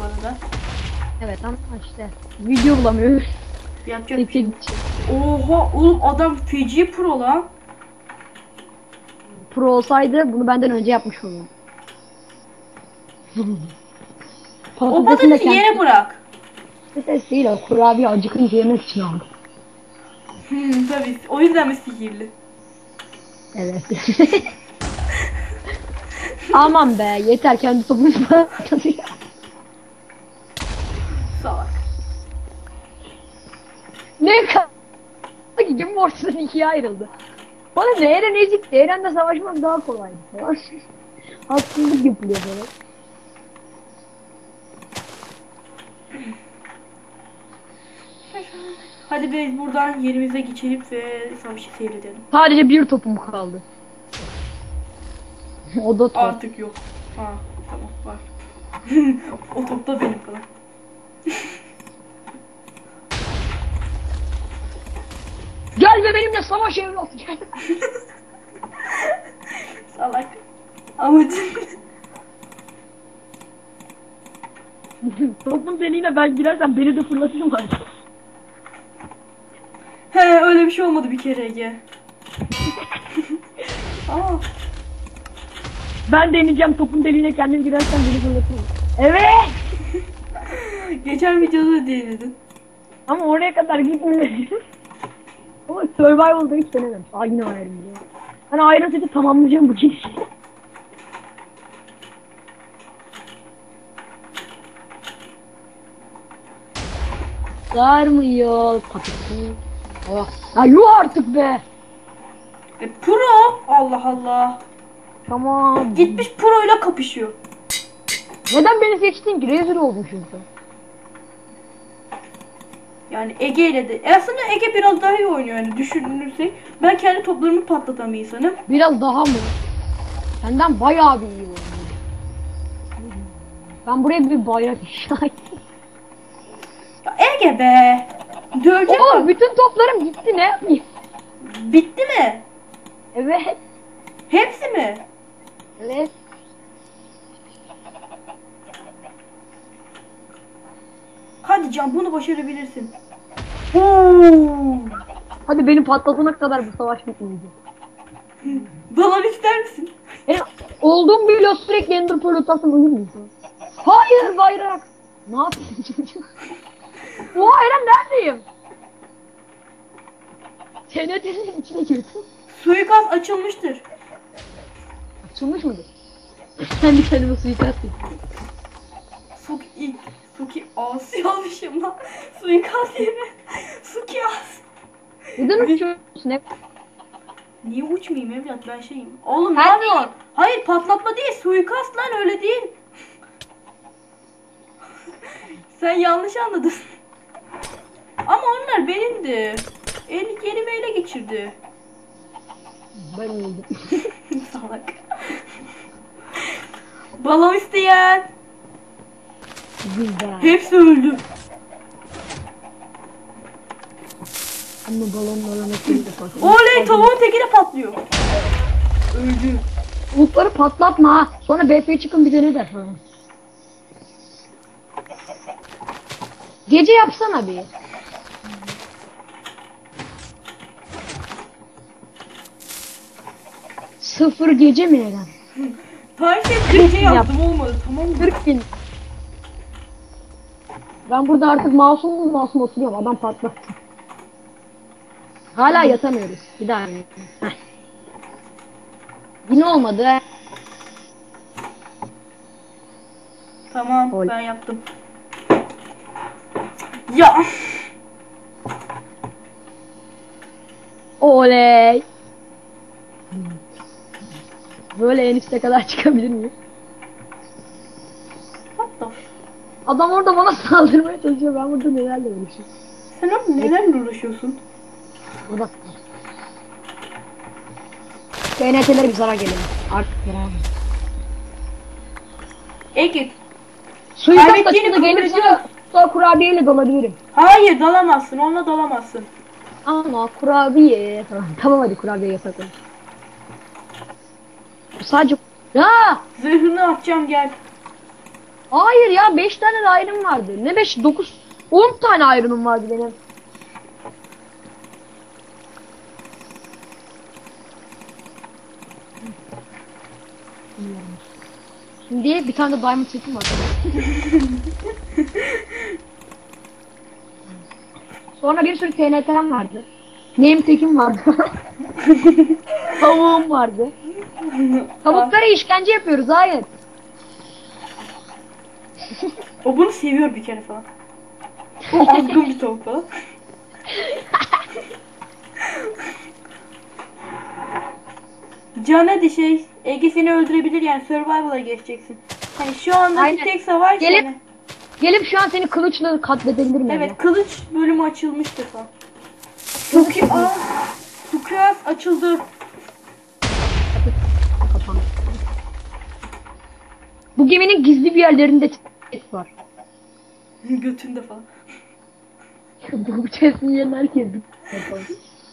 bu arada. Evet ama işte video bulamıyoruz. Yapacak bir şey. Yok. Oha oğlum adam feci pro lan. Pro olsaydı bunu benden önce yapmış olurdu. O patatesi yere kendi- bırak. Patates değil o kurabiye acıkınca yemek için aldım. Hmm, tabii. O yüzden mi sihirli? Evet. Aman be yeter kendi topumu patlatıyor. Salak. Ne kadar gücüm ortadan ikiye ayrıldı. Bana Zehre Nezik, Zehren'le savaşmak daha kolaydı. Haksızlık yapılıyor bana. Hadi biz buradan yerimize geçelim ve savaşı seyredelim. Sadece bir topum kaldı. o da top. Artık yok. Ha tamam var. o top da benim falan. Gel ve benimle savaş evlat gel. Salak. Amacım. Topun deliğine ben girersem beni de fırlatırlar. He öyle bir şey olmadı bir kere Ege. Aa, Ben deneyeceğim topun deliğine kendim girersem beni fırlatırlar. Evet. geçen videoda da denedin. Ama oraya kadar gitmiyor. Ama Survival'da hiç denemedim. Aa yine ayrım diyor. Ben ayrı seti tamamlayacağım bu giriş. Dar mı yol kapısı? Oh. Ya yuh artık be. E, pro. Allah Allah. Tamam. Gitmiş pro ile kapışıyor. Neden beni seçtin ki? Rezil oldum çünkü. Yani Ege ile de. E aslında Ege biraz daha iyi oynuyor yani düşünürsek. Ben kendi toplarımı patlatan bir insanım. Biraz daha mı? Senden bayağı bir iyi oynuyor. Ben buraya bir bayrak inşa ettim. Ya Ege be. Döveceğim Oğlum bütün toplarım gitti ne yapayım? Bitti mi? Evet. Hepsi mi? Evet. Hadi Can bunu başarabilirsin. Oo. Hadi beni patlatana kadar bu savaş bitmeyecek. Dalan ister misin? E, olduğum bir lot sürekli Ender Pearl atasın uyur musun? Hayır bayrak. Ne çocuk? Oha Eren neredeyim? TNT'nin içine girdim. Suikast açılmıştır. Açılmış mıdır? Ben bir kendime suikast ettim. Suki, Suki Asi almışım lan. Suikast yerine Suki Asi. Neden uçuyorsun? Ne? Niye uçmayayım evlat ben şeyim. Oğlum ne yapıyorsun? Hayır patlatma değil suikast lan öyle değil. Sen yanlış anladın. Ama onlar benimdi. El yerimi ele geçirdi. Ben öldüm. Salak. Balon isteyen. Güzel. Hepsi öldü. Ama balonlara nasıl bir patladı? Oley tavuğun teki de patlıyor. Öldü. Umutları patlatma. ha. Sonra BP çıkın bir de ne der falan. Gece yapsana bir. Sıfır gece mi neden? Tarif et gece yaptım olmadı tamam mı? 40 bin. Ben burada artık masum mu masum oturuyorum. Adam patlattı. Hala yatamıyoruz. Bir daha. Heh. Yine olmadı. Tamam Oley. ben yaptım. Ya Oley. Böyle en üste kadar çıkabilir miyim? Adam orada bana saldırmaya çalışıyor. Ben burada nelerle uğraşıyorum. Sen orada nelerle uğraşıyorsun? Burada. TNT'lere bir zarar geliyor. Artık yaramaz. Ege. Suikast kabul gelirse sonra kurabiyeyle dolabilirim. Hayır dalamazsın onunla dalamazsın. Ama kurabiye falan. Tamam hadi kurabiye yasakladım. Sadece... Ya! Zırhını atacağım gel. Hayır ya 5 tane iron vardı. Ne 5 9 10 tane iron'um vardı benim. Şimdi bir tane de diamond setim var. Sonra bir sürü TNT'm vardı. Name tekim vardı. Tavuğum vardı. Tavuklara işkence yapıyoruz hayır. O bunu seviyor bir kere falan. O azgın bir tavuk falan. Can hadi şey Ege seni öldürebilir yani survival'a geçeceksin. Hani şu andaki Aynen. tek savaş Gelip- yani. Gelip şu an seni kılıçla katledebilirim. Evet yani. kılıç bölümü açılmıştı falan. Çok iyi. Aa, Sukras açıldı. Bu geminin gizli bir yerlerinde chest var. Götünde falan. Bu chest'in yerini herkes.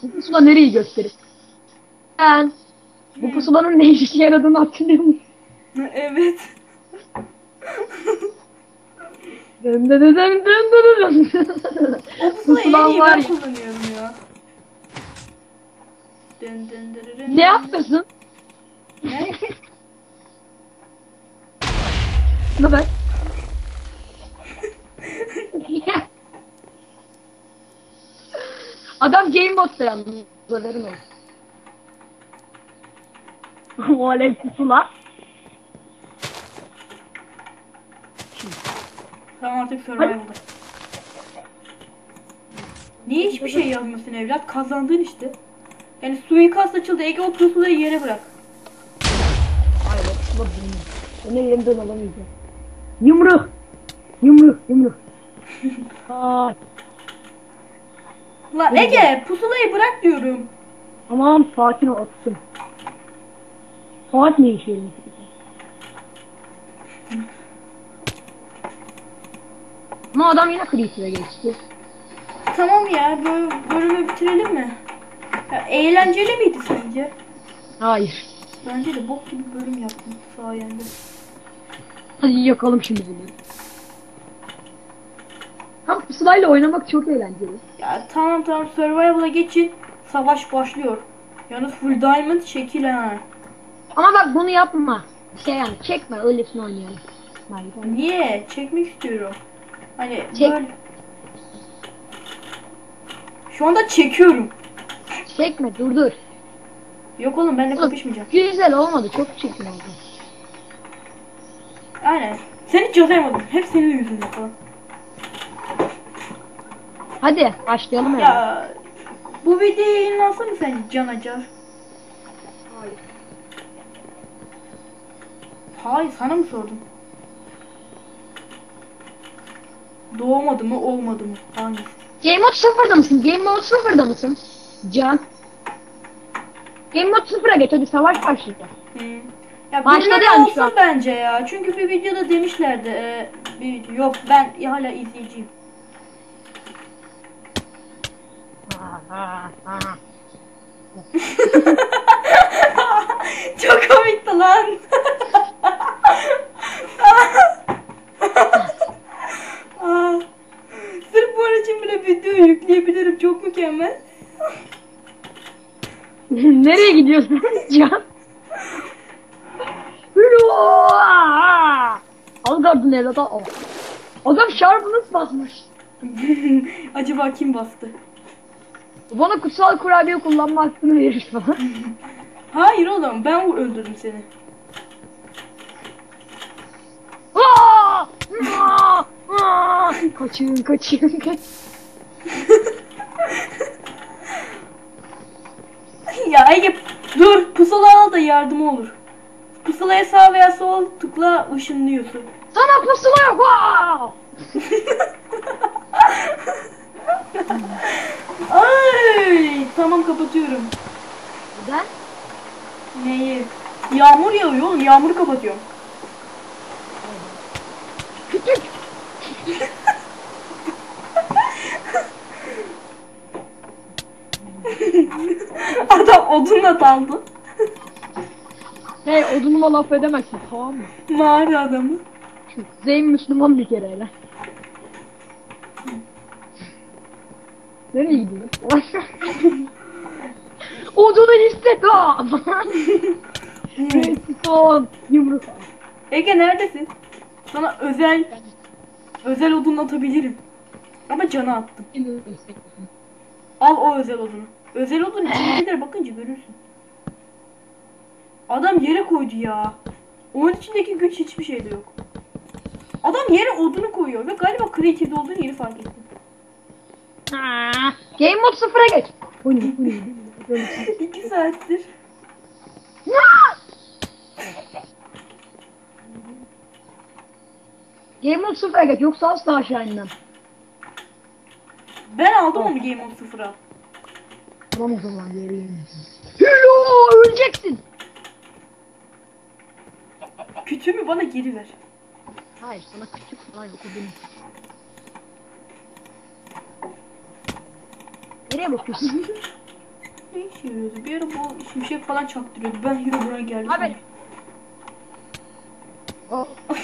Bu pusula nereyi gösterir? Ben bu pusulanın ne işe yaradığını hatırlıyor musun? evet. Dın dın dın dın dın dın. O pusulayı en Pusulan iyi var ben ya. kullanıyorum ya. Dın dın dın dın. Ne yapıyorsun? Ne? Ne ben? Adam game modda yalnız. Haberin olsun. o alev pusula. Tamam artık survival'da. Niye hiçbir şey yazmıyorsun evlat? Kazandın işte. Yani suikast açıldı. Ege o pusulayı yere bırak. Hayır pusula benim. Onu elimden alamayacağım. Yumruk. Yumruk. Yumruk. Aa, Lan Ege pusulayı bırak diyorum. Sakin ol attım. Saat ne işe yarıyor? Ama adam yine creative'e geçti. Tamam ya bölümü bitirelim mi? Ya, eğlenceli miydi sence? Hayır. Bence de bok gibi bölüm yaptım sayende. Hadi yakalım şimdi bunu. Tam pusulayla oynamak çok eğlenceli. Ya tamam tamam survival'a geçin. Savaş başlıyor. Yalnız full diamond şekil ha. Ama bak bunu yapma. Şey yani çekme öylesine oynayalım. Niye? Çekmek istiyorum. Hani Çek. böyle. Şu anda çekiyorum. Çekme dur dur. Yok oğlum benimle Dur. kapışmayacak. Güzel olmadı çok çirkin oldu. Aynen. Sen hiç yazamadım. Hep senin yüzünden falan. Hadi başlayalım hemen. Ya bu videoyu yayınlansana sen Can Acar. Hayır. Hayır sana mı sordum? Doğmadı mı olmadı mı? Hangisi? Game mode sıfırda mısın? Game mode sıfırda mısın? Can. Game mode sıfıra geç hadi savaş başlayacak. Hı. Ya Başladı yani şu olsun an. bence ya. Çünkü bir videoda demişlerdi. E, bir, yok ben hala izleyiciyim. Çok komikti lan. Sırf bu için bile video yükleyebilirim. Çok mükemmel. Nereye gidiyorsun Can? Algardın evladı al. Adam şarpınız basmış. Acaba kim bastı? Bana kutsal kurabiye kullanma hakkını verir falan. Hayır oğlum ben öldürdüm seni. Aa! Aa! Aa! kaçın kaçın kaç. ya Ege dur pusula al da yardım olur. Pusulaya sağ veya sol tıkla ışınlıyorsun. Sana pusula yok. Ay tamam kapatıyorum. Neden? Neyi? Yağmur yağıyor oğlum yağmuru kapatıyorum. Adam odunla daldı. Hey odunuma laf edemezsin tamam mı? Mağara adamı. Zeyn Müslüman bir kere hele. Nereye gidiyorsun? Odunu hisset lan! Son yumruk. Ege neredesin? Sana özel özel odun atabilirim. Ama cana attım. Al o özel odunu. Özel odun içindekileri bakınca görürsün. Adam yere koydu ya. Onun içindeki güç hiçbir şeyde yok. Adam yere odunu koyuyor ve galiba creative'de olduğunu yeni fark ettim. Game mode sıfıra geç. Bu ne? Bu ne? Şey. İki saattir. Game mode sıfıra geç yoksa asla aşağı inmem. Ben aldım onu Game of sıfıra. Tamam o zaman geri inmesin. Hello öleceksin. Kütüğümü bana geri ver. Hayır sana küçük falan yok o benim. Nereye bakıyorsun? Ne işe yarıyordu? Bir ara bu şimşek falan çaktırıyordu. Ben Hero buraya geldim. Abi. O-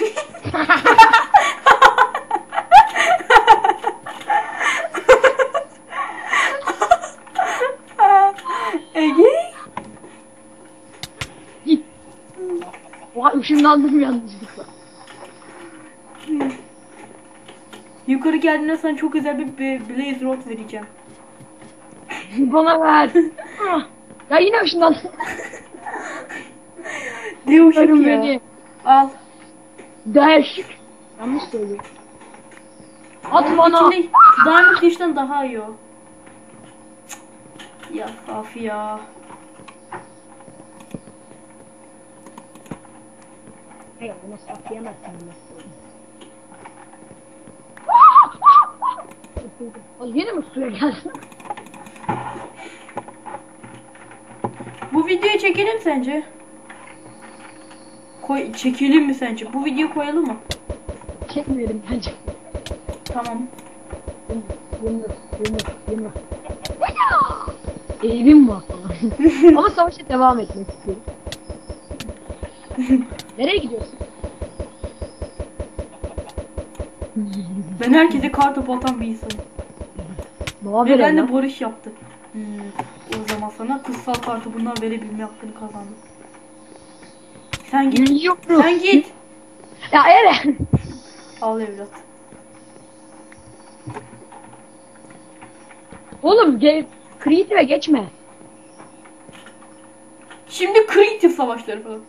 Ege? Oha ışınlandım yanlışlıkla. Yukarı geldiğinde sana çok özel bir Blaze Rod vereceğim. Bana ver. Ah. ya yine. Devuşuk Ölüm ya. beni. Al. Değişik. Yanlış söylüyorum. At bana. İçinde Diamond Dish'ten daha iyi o. Ya Safi ya. Hayır bunu saklayamazsın. Al yine mi suya geldin? Bu videoyu çekelim sence? Koy, çekelim mi sence? Bu videoyu koyalım mı? Çekmeyelim bence. Tamam. Yumruk, yumruk, yumruk. Evim var falan. Ama savaşa devam etmek istiyorum. Nereye gidiyorsun? Ben herkese kar topu atan bir insanım. Ne Ve ben de Barış yaptı. Sana kıssal kartı bundan verebilme hakkını kazandım. Sen git. Yok. Sen git. Ya Eren. Al evlat. Oğlum ge Creative'e geçme. Şimdi creative savaşları falan.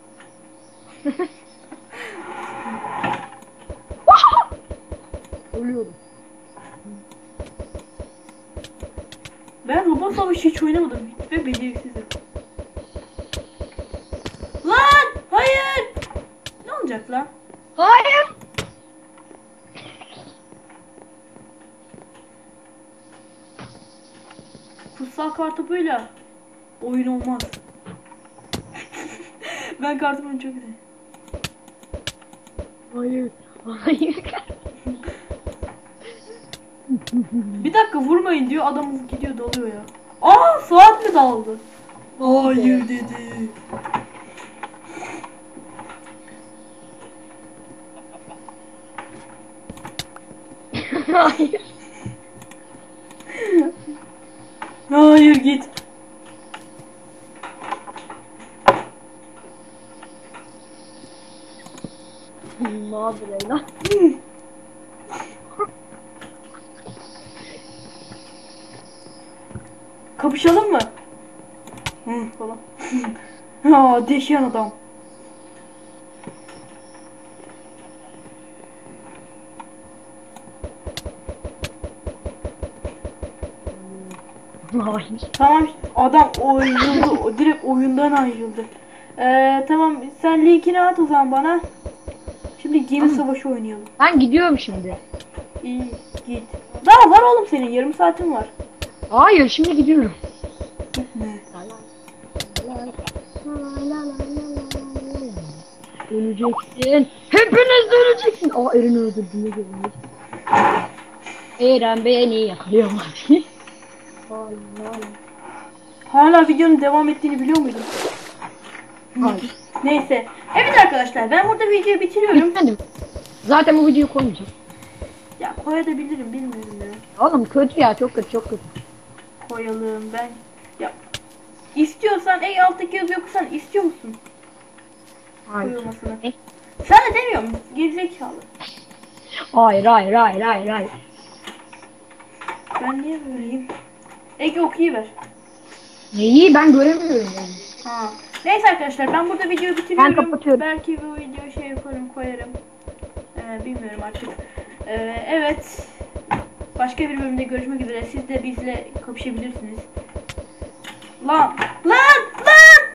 Ölüyorum. Robot savaşı hiç oynamadım ve beceriksizim. Lan! Hayır! Ne olacak lan? Hayır. Kutsal kartopuyla oyun olmaz. ben kartopumu çok güzel. Hayır. Hayır. Bir dakika vurmayın diyor adam gidiyor dalıyor ya. Aa saat mi daldı? Hayır dedi. Hayır. Hayır git. ne lan? Kapışalım mı? Hı falan. Aa deşen adam. Tamam adam ayrıldı. o direkt oyundan ayrıldı. Ee, tamam sen linkini at o zaman bana. Şimdi gemi savaşı oynayalım. Ben gidiyorum şimdi. İyi git. Daha var oğlum senin yarım saatin var. Hayır şimdi gidiyorum. Öleceksin. Hepiniz öleceksin. Aa Eren öldürdü ne görünüyor. Eren beni yakalıyor. Allah. Hala videonun devam ettiğini biliyor muydun? Hayır. Neyse. Evet arkadaşlar ben burada videoyu bitiriyorum. Efendim. Zaten bu videoyu koymayacağım. Ya koyabilirim bilmiyorum ya. Oğlum kötü ya çok kötü çok kötü. Koyalım ben. Ya istiyorsan ey alttaki yazı okusan istiyor musun Hayır. Ne? Sen de demiyorum gerizekalı. Hayır hayır hayır hayır hayır. Ben niye böyleyim? Ege okuyuver. Neyi ben göremiyorum yani. Ha. Neyse arkadaşlar ben burada videoyu bitiriyorum. kapatıyorum. Belki bu videoyu şey yaparım koyarım. Ee, bilmiyorum artık. Ee, evet. Başka bir bölümde görüşmek üzere. Siz de bizle kapışabilirsiniz. Lan